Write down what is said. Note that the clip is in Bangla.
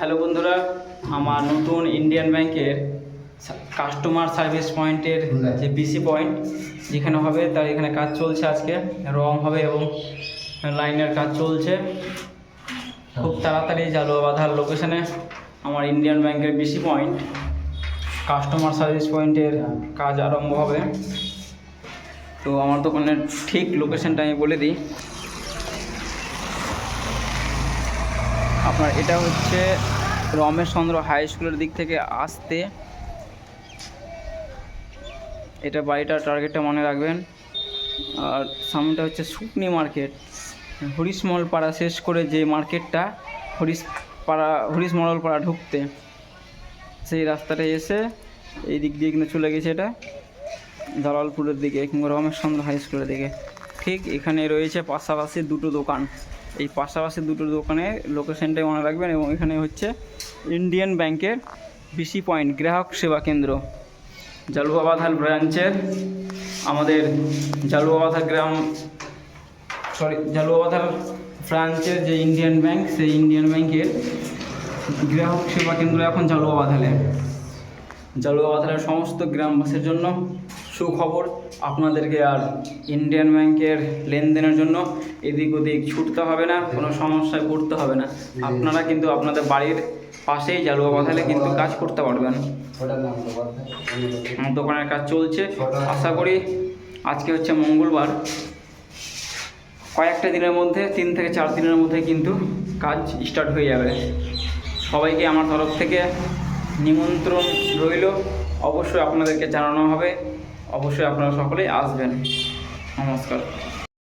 হ্যালো বন্ধুরা আমার নতুন ইন্ডিয়ান ব্যাংকের কাস্টমার সার্ভিস পয়েন্টের যে বিসি পয়েন্ট যেখানে হবে তার এখানে কাজ চলছে আজকে রং হবে এবং লাইনের কাজ চলছে। খুব তাড়াতাড়ি জালুয়া বাঁধার লোকেশনে আমার ইন্ডিয়ান ব্যাংকের বিসি পয়েন্ট কাস্টমার সার্ভিস পয়েন্টের কাজ আরম্ভ হবে। তো আমার দোকানের ঠিক লোকেশনটা আমি বলে দিই। আপনার এটা হচ্ছে রমেশ চন্দ্র হাই স্কুলের দিক থেকে আসতে। এটা বাড়িটার টার্গেটটা মনে রাখবেন। আর সামনেটা হচ্ছে শুকনি মার্কেট হরিশমল পাড়া শেষ করে যে মার্কেটটা হরিশ পাড়া হরিশ মডল পাড়া ঢুকতে। সেই রাস্তাটা এসে এই দিক দিয়ে কিন্তু চলে গেছে এটা। দালালপুরের দিকে কিংবা রমেশ চন্দ্র হাই স্কুলের দিকে। ঠিক এখানে রয়েছে পাশাপাশি দুটো দোকান। এই পাশাপাশি দুটো দোকানে লোকেশনটাই মনে রাখবেন এবং এখানে হচ্ছে ইন্ডিয়ান ব্যাংকের বিসি পয়েন্ট গ্রাহক সেবা কেন্দ্র। জালুয়াবাধাল ব্রাঞ্চের আমাদের জালুয়াবাধা গ্রাম সরি জালুয়াবাধার ব্রাঞ্চের যে ইন্ডিয়ান ব্যাংক সেই ইন্ডিয়ান ব্যাংকের গ্রাহক সেবা কেন্দ্র এখন জালুয়াবাধালে জালুয়াবাধারের সমস্ত গ্রামবাসীর জন্য সুখবর আপনাদেরকে আর ইন্ডিয়ান ব্যাংকের লেনদেনের জন্য এদিক ওদিক ছুটতে হবে না, কোনো সমস্যায় পড়তে হবে না। আপনারা কিন্তু আপনাদের বাড়ির পাশেই জালুয়া বাঁধালে কিন্তু কাজ করতে পারবেন। দোকানের কাজ চলছে। আশা করি আজকে হচ্ছে মঙ্গলবার। কয়েকটা দিনের মধ্যে, তিন থেকে চার দিনের মধ্যে কিন্তু কাজ স্টার্ট হয়ে যাবে। সবাইকে আমার তরফ থেকে নিমন্ত্রণ রইল। অবশ্যই আপনাদেরকে জানানো হবে। অবশ্যই আপনারা সকলেই আসবেন। নমস্কার।